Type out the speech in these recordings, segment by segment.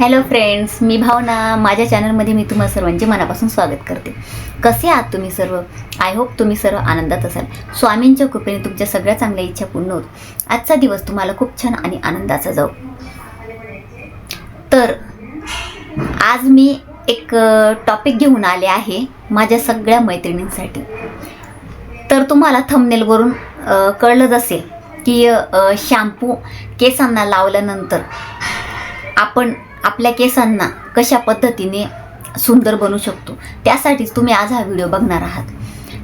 Hello friends मी भावना. माझ्या चॅनलमध्ये मी तुम्हाला सर्वांचे मनापासून स्वागत करते. कसे आहात तुम्ही सर्व? आय होप तुम्ही सर्व आनंदात असाल. स्वामींच्या कृपेने तुमच्या सगळ्या चांगल्या इच्छा पूर्ण होत. आजचा दिवस तुम्हाला खूप छान आणि आनंदाचा जाऊ. तर आज मी एक टॉपिक घेऊन आले आहे माझ्या सगळ्या मैत्रिणींसाठी. तर तुम्हाला थंबनेलवरून कळलंच असेल की शॅम्पू केसांना लावल्यानंतर आपण आपल्या केसांना कशा पद्धतीने सुंदर बनू शकतो त्यासाठीच तुम्ही आज हा व्हिडिओ बघणार आहात.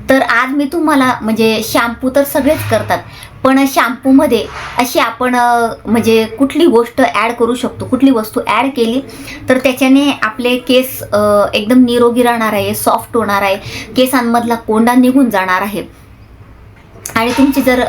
तर आज मी तुम्हाला म्हणजे शॅम्पू तर सगळेच करतात पण शॅम्पूमध्ये अशी आपण म्हणजे कुठली गोष्ट ॲड करू शकतो कुठली वस्तू ॲड केली तर त्याच्याने आपले केस एकदम निरोगी राहणार आहे सॉफ्ट होणार आहे केसांमधला कोंडा निघून जाणार आहे. आणि तुमची जर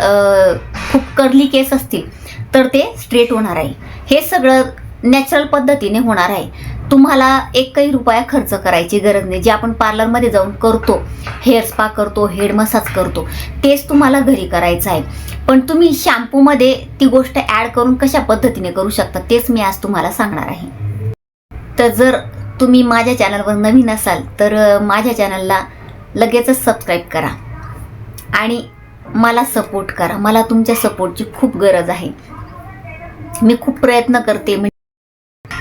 खूप कर्ली केस असतील तर ते स्ट्रेट होणार आहे. हे सगळं नॅचरल पद्धतीने होणार आहे. तुम्हाला एकही रुपया खर्च करायची गरज नाही. जे आपण पार्लरमध्ये जाऊन करतो हेअर स्पा करतो हेड मसाज करतो तेच तुम्हाला घरी करायचं आहे. पण तुम्ही शॅम्पूमध्ये ती गोष्ट ॲड करून कशा पद्धतीने करू शकता तेच मी आज तुम्हाला सांगणार आहे. तर जर तुम्ही माझ्या चॅनलवर नवीन असाल तर माझ्या चॅनलला लगेचच सबस्क्राईब करा. आणि मला सपोर्ट करा. मला तुमच्या सपोर्टची खूप गरज आहे. मी खूप प्रयत्न करते.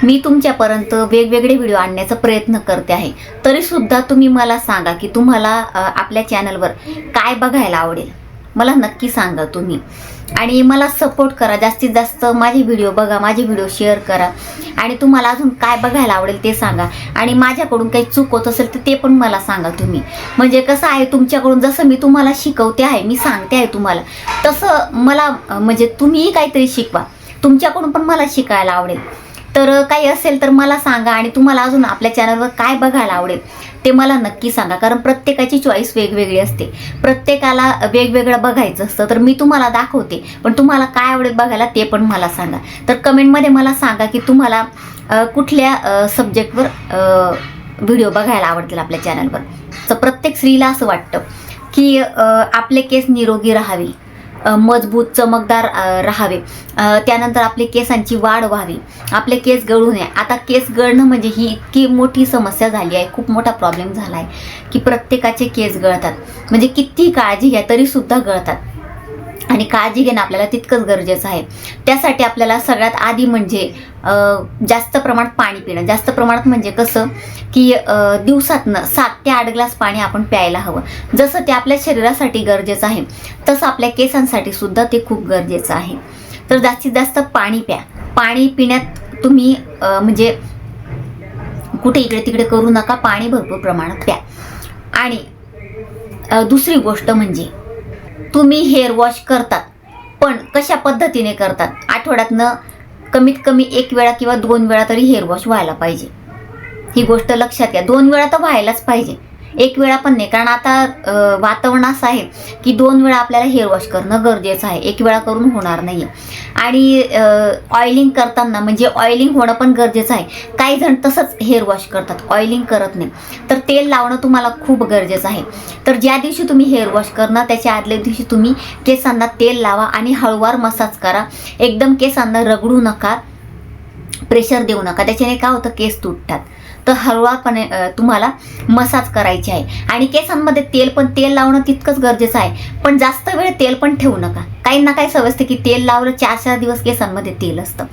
मी तुमच्यापर्यंत वेगवेगळे व्हिडिओ आणण्याचा प्रयत्न करते आहे. तरीसुद्धा तुम्ही मला सांगा की तुम्हाला आपल्या चॅनलवर काय बघायला आवडेल? मला नक्की सांगा तुम्ही. आणि मला सपोर्ट करा जास्तीत जास्त माझे व्हिडिओ बघा माझे व्हिडिओ शेअर करा. आणि तुम्हाला अजून काय बघायला आवडेल ते सांगा. आणि माझ्याकडून काही चूक होत असेल तर ते पण मला सांगा तुम्ही. म्हणजे कसं आहे तुमच्याकडून जसं मी तुम्हाला शिकवते आहे मी सांगते आहे तुम्हाला. तसं मला म्हणजे तुम्हीही काहीतरी शिकवा. तुमच्याकडून पण मला शिकायला आवडेल. तर काही असेल तर मला सांगा आणि तुम्हाला अजून आपल्या चॅनलवर काय बघायला आवडेल ते मला नक्की सांगा. कारण प्रत्येकाची चॉईस वेगवेगळी असते. प्रत्येकाला वेगवेगळं बघायचं असतं तर मी तुम्हाला दाखवते. पण तुम्हाला काय आवडेल बघायला ते पण मला सांगा. तर कमेंटमध्ये मला सांगा की तुम्हाला कुठल्या सब्जेक्टवर व्हिडिओ बघायला आवडतील आपल्या चॅनलवर तर प्रत्येक स्त्रीला असं वाटतं की आपले केस निरोगी राहावे. मजबूत चमकदार राहावे. त्यानंतर आपले केसांची वाढ व्हावी. आपले केस गळू नये. आता केस गळणं म्हणजे ही इतकी मोठी समस्या झाली आहे. खूप मोठा प्रॉब्लेम झाला आहे की प्रत्येकाचे केस गळतात. म्हणजे किती काळजी घ्या तरीसुद्धा गळतात. आणि काळजी घेणं आपल्याला तितकंच गरजेचं आहे. त्यासाठी आपल्याला सगळ्यात आधी म्हणजे जास्त प्रमाणात पाणी पिणं. जास्त प्रमाणात म्हणजे कसं की दिवसातनं सात ते आठ ग्लास पाणी आपण प्यायला हवं. जसं ते आपल्या शरीरासाठी गरजेचं आहे तसं आपल्या केसांसाठी सुद्धा ते खूप गरजेचं आहे. तर जास्तीत जास्त पाणी प्या. पाणी पिण्यात तुम्ही म्हणजे कुठे इकडे तिकडे करू नका. पाणी भरपूर प्रमाणात प्या. आणि दुसरी गोष्ट म्हणजे तुम्ही हेअर वॉश करतात पण कशा पद्धतीने करतात? आठवड्यातनं कमीत कमी एक वेळा किंवा दोन वेळा तरी हेअर वॉश व्हायला पाहिजे. ही गोष्ट लक्षात घ्या. दोन वेळा तर व्हायलाच पाहिजे. एक वेळा पण नाही. कारण आता वातावरण असं आहे की दोन वेळा आपल्याला हेअर वॉश करणं गरजेचं आहे. एक वेळा करून होणार नाही आणि ऑइलिंग करताना म्हणजे ऑइलिंग होणं पण गरजेचं आहे. काही जण तसंच हेअर वॉश करतात ऑइलिंग करत नाही. तर तेल लावणं तुम्हाला खूप गरजेचं आहे. तर ज्या दिवशी तुम्ही हेअर वॉश करणार त्याच्या आदल्या दिवशी तुम्ही केसांना तेल लावा आणि हळूवार मसाज करा. एकदम केसांना रगडू नका प्रेशर देऊ नका. त्याच्याने काय होतं केस तुटतात. तर हळूवारपणे तुम्हाला मसाज करायची आहे. आणि केसांमध्ये तेल पण तेल लावणं तितकंच गरजेचं आहे. पण जास्त वेळ तेल पण ठेवू नका. काही ना काही सवय असते की तेल लावलं चार चार दिवस केसांमध्ये तेल असतं.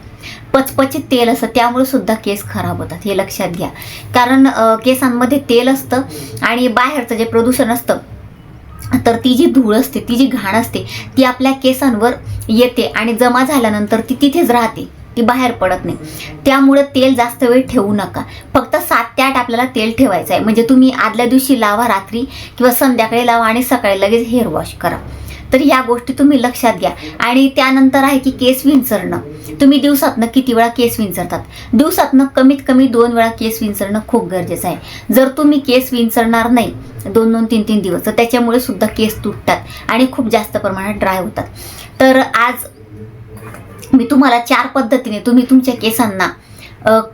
पचपचित तेल असतं. त्यामुळे सुद्धा केस खराब होतात. हे लक्षात घ्या. कारण केसांमध्ये तेल असतं आणि बाहेरचं जे प्रदूषण असतं तर ती जी धूळ असते ती जी घाण असते ती आपल्या केसांवर येते आणि जमा झाल्यानंतर ती तिथेच राहते. ती बाहेर पडत नाही. त्यामुळे तेल जास्त वेळ ठेवू नका. फक्त सात ते आठ आपल्याला तेल ठेवायचं आहे. म्हणजे तुम्ही आदल्या दिवशी लावा रात्री किंवा संध्याकाळी लावा आणि सकाळी लगेच हेअर वॉश करा. तर या गोष्टी तुम्ही लक्षात घ्या. आणि त्यानंतर आहे की केस विंचरणं. तुम्ही दिवसातनं किती वेळा केस विंचरतात? दिवसातनं कमीत कमी दोन वेळा केस विंचरणं खूप गरजेचं आहे. जर तुम्ही केस विंचरणार नाही दोन दोन तीन तीन दिवस तर त्याच्यामुळे सुद्धा केस तुटतात आणि खूप जास्त प्रमाणात ड्राय होतात. तर आज मी तुम्हाला चार पद्धतीने तुम्ही तुमच्या केसांना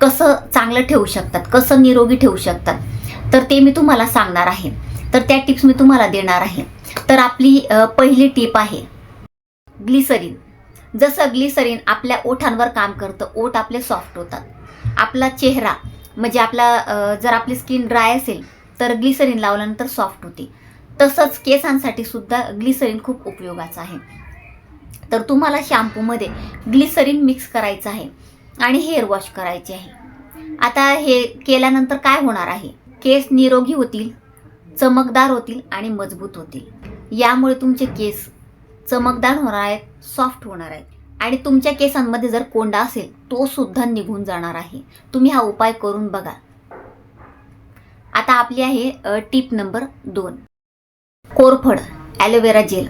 कसं चांगलं ठेवू शकतात कसं निरोगी ठेवू शकतात तर ते मी तुम्हाला सांगणार आहे. तर त्या टिप्स मी तुम्हाला देणार आहे. तर आपली पहिली टीप आहे ग्लिसरीन. जसं ग्लिसरीन आपल्या ओठांवर काम करतं ओठ आपले सॉफ्ट होतात. आपला चेहरा म्हणजे आपला जर आपली स्किन ड्राय असेल तर ग्लिसरीन लावल्यानंतर सॉफ्ट होते. तसंच केसांसाठी सुद्धा ग्लिसरीन खूप उपयोगाचं आहे. तर तुम्हाला शॅम्पूमध्ये ग्लिसरीन मिक्स करायचं आहे आणि हेअर वॉश करायचे आहे. आता हे केल्यानंतर काय होणार आहे? केस निरोगी होतील चमकदार होतील आणि मजबूत होतील. यामुळे तुमचे केस चमकदार होणार आहेत सॉफ्ट होणार आहेत. आणि तुमच्या केसांमध्ये जर कोंडा असेल तो सुद्धा निघून जाणार आहे. तुम्ही हा उपाय करून बघा. आता आपली आहे टीप नंबर दोन. कोरफड ॲलोवेरा जेल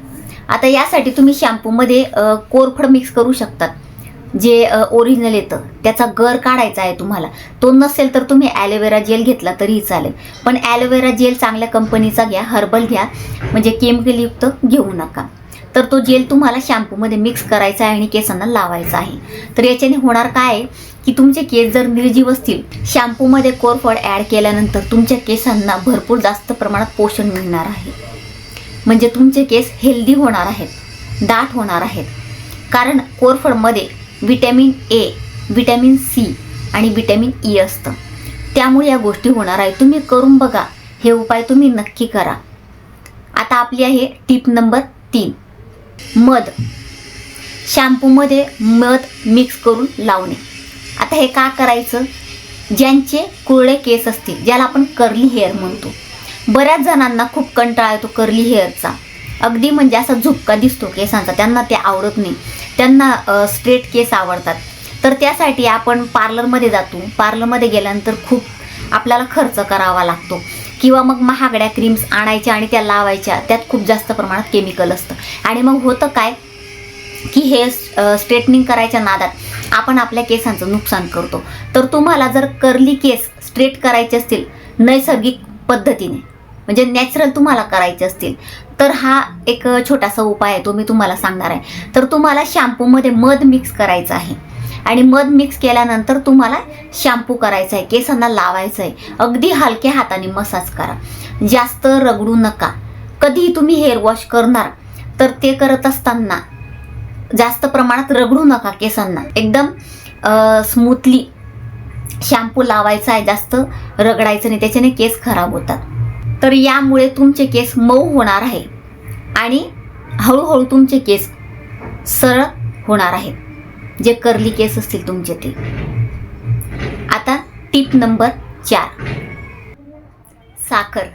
आता यासाठी तुम्ही शॅम्पूमध्ये कोरफड मिक्स करू शकतात. जे ओरिजिनल येतं त्याचा गर काढायचा आहे तुम्हाला. तो नसेल तर तुम्ही ॲलोवेरा जेल घेतला तरीही चालेल. पण ॲलोवेरा जेल चांगल्या कंपनीचा घ्या हर्बल घ्या. म्हणजे केमिकलयुक्त घेऊ नका. तर तो जेल तुम्हाला शॅम्पूमध्ये मिक्स करायचा आहे आणि केसांना लावायचा आहे. तर याच्याने होणार काय आहे की तुमचे केस जर निर्जीव असतील शॅम्पूमध्ये कोरफड ॲड केल्यानंतर तुमच्या केसांना भरपूर जास्त प्रमाणात पोषण मिळणार आहे. म्हणजे तुमचे केस हेल्दी होणार आहेत दाट होणार आहेत. कारण कोरफडमध्ये विटॅमिन ए विटॅमिन सी आणि विटॅमिन ई e असतं. त्यामुळे या गोष्टी होणार आहे तुम्ही करून बघा. हे उपाय तुम्ही नक्की करा. आता आपली आहे टीप नंबर तीन. मध. शॅम्पूमध्ये मध मिक्स करून लावणे. आता हे का करायचं? ज्यांचे कुरळे केस असतील ज्याला आपण कर्ली हेअर म्हणतो. बऱ्याच जणांना खूप कंटाळा येतो कर्ली हेअरचा अगदी म्हणजे असा झुपका दिसतो केसांचा. त्यांना ते आवडत नाही. त्यांना स्ट्रेट केस आवडतात. तर त्यासाठी आपण पार्लरमध्ये जातो. पार्लरमध्ये गेल्यानंतर खूप आपल्याला खर्च करावा लागतो. किंवा मग महागड्या क्रीम्स आणायच्या आणि त्या लावायच्या. त्यात खूप जास्त प्रमाणात केमिकल असतं. आणि मग होतं काय की हे स्ट्रेटनिंग करायच्या नादात आपण आपल्या केसांचं नुकसान करतो. तर तुम्हाला जर कर्ली केस स्ट्रेट करायचे असतील नैसर्गिक पद्धतीने म्हणजे नॅचरल तुम्हाला करायचे असतील. तर हा एक छोटासा उपाय आहे तो मी तुम्हाला सांगणार आहे. तर तुम्हाला शॅम्पूमध्ये मध मिक्स करायचं आहे. आणि मध मिक्स केल्यानंतर तुम्हाला शॅम्पू करायचा आहे केसांना लावायचं आहे. अगदी हलक्या हाताने मसाज करा. जास्त रगडू नका. कधीही तुम्ही हेअर वॉश करणार तर ते करत असताना जास्त प्रमाणात रगडू नका केसांना. एकदम स्मूथली शॅम्पू लावायचा आहे जास्त रगडायचं नाही त्याच्याने केस खराब होतात. तर यामुळे तुमचे केस मऊ होणार आहे. आणि हळूहळू तुमचे केस सरळ होणार आहेत जे कर्ली केस असतील तुमचे ते. आता टिप नंबर चार. साखर.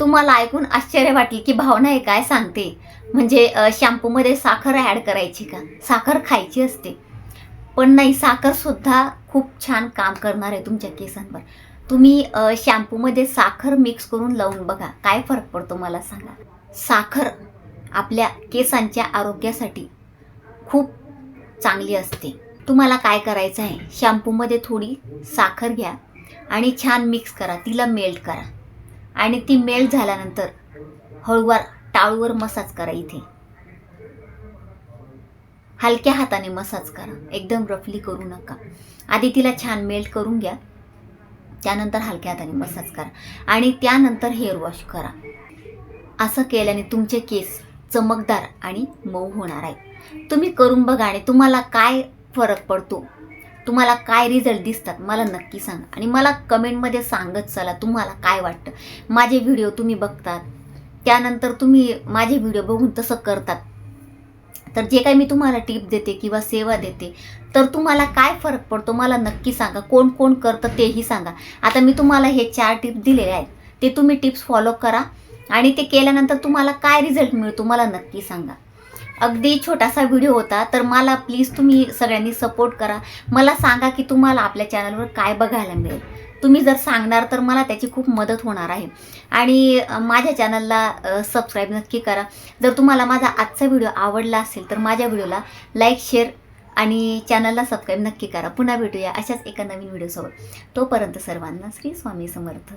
तुम्हाला ऐकून आश्चर्य वाटेल की भावना हे काय सांगते? म्हणजे शॅम्पूमध्ये साखर ॲड करायची का? साखर खायची असते. पण नाही साखरसुद्धा खूप छान काम करणार आहे तुमच्या केसांवर. तुम्ही शॅम्पूमध्ये साखर मिक्स करून लावून बघा. काय फरक पडतो मला सांगा. साखर आपल्या केसांच्या आरोग्यासाठी खूप चांगली असते. तुम्हाला काय करायचं आहे? शॅम्पूमध्ये थोडी साखर घ्या आणि छान मिक्स करा. तिला मेल्ट करा. आणि ती मेल्ट झाल्यानंतर हळूवार टाळूवर मसाज करा इथे. हलक्या हाताने मसाज करा. एकदम रफली करू नका. आधी तिला छान मेल्ट करून घ्या. त्यानंतर हलक्या हाताने मसाज करा. आणि त्यानंतर हेअर वॉश करा. असं केल्याने तुमचे केस चमकदार आणि मऊ होणार आहे तुम्ही करून बघा आणि तुम्हाला काय फरक पडतो तुम्हाला काय रिझल्ट दिसतात मला नक्की सांगा. आणि मला कमेंटमध्ये सांगत चला तुम्हाला काय वाटतं. माझे व्हिडिओ तुम्ही बघतात. त्यानंतर तुम्ही माझे व्हिडिओ बघून तसं करतात. तर जे काही मी तुम्हाला टिप देते किंवा सेवा देते तर तुम्हाला काय फरक पडतो मला नक्की सांगा. कोण कोण करतं तेही सांगा. आता मी तुम्हाला हे चार टिप्स दिलेले आहेत. ते तुम्ही टिप्स फॉलो करा आणि ते केल्यानंतर तुम्हाला काय रिझल्ट मिळतो मला नक्की सांगा. अगदी छोटासा व्हिडिओ होता तर मला प्लीज तुम्ही सगळ्यांनी सपोर्ट करा. मला सांगा की तुम्हाला आपल्या चॅनलवर काय बघायला मिळेल. तुम्ही जर सांगणार तर मला त्याची खूप मदत होणार आहे. आणि माझ्या चॅनलला सबस्क्राईब नक्की करा. जर तुम्हाला माझा आजचा व्हिडिओ आवडला असेल तर माझ्या व्हिडिओला लाईक शेअर आणि चॅनलला सबस्क्राईब नक्की करा. पुन्हा भेटूया अशाच एका नवीन व्हिडिओसोबत तोपर्यंत सर्वांना श्री स्वामी समर्थ.